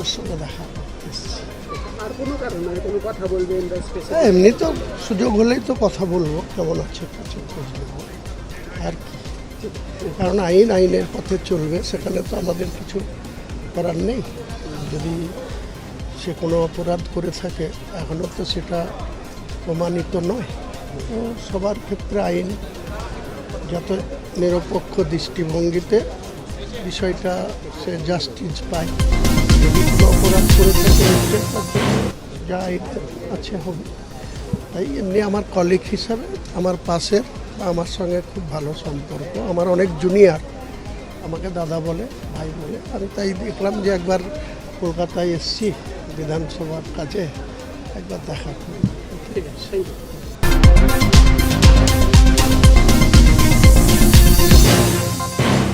ওর সঙ্গে দেখা হ্যাঁ, এমনি তো সুযোগ হলেই তো কথা বলব কেমন আছে আর কি? কারণ আইন আইনের পথে চলবে সেখানে তো আমাদের কিছু করার নেই। যদি সে কোনো অপরাধ করে থাকে এখনও তো সেটা প্রমাণিত নয়। তো সবার ক্ষেত্রে আইন যত নিরপেক্ষ দৃষ্টিভঙ্গিতে বিষয়টা সে জাস্টিস পায় অপরাধ করে থাকে যা এটা আছে হবে। তাই এমনি আমার কলিগ হিসাবে আমার পাশের আমার সঙ্গে খুব ভালো সম্পর্ক। আমার অনেক জুনিয়র আমাকে দাদা বলে, ভাই বলে। আমি তাই দেখলাম যে একবার কলকাতায় এসছি বিধানসভার কাছে একবার দেখা করি। ঠিক আছে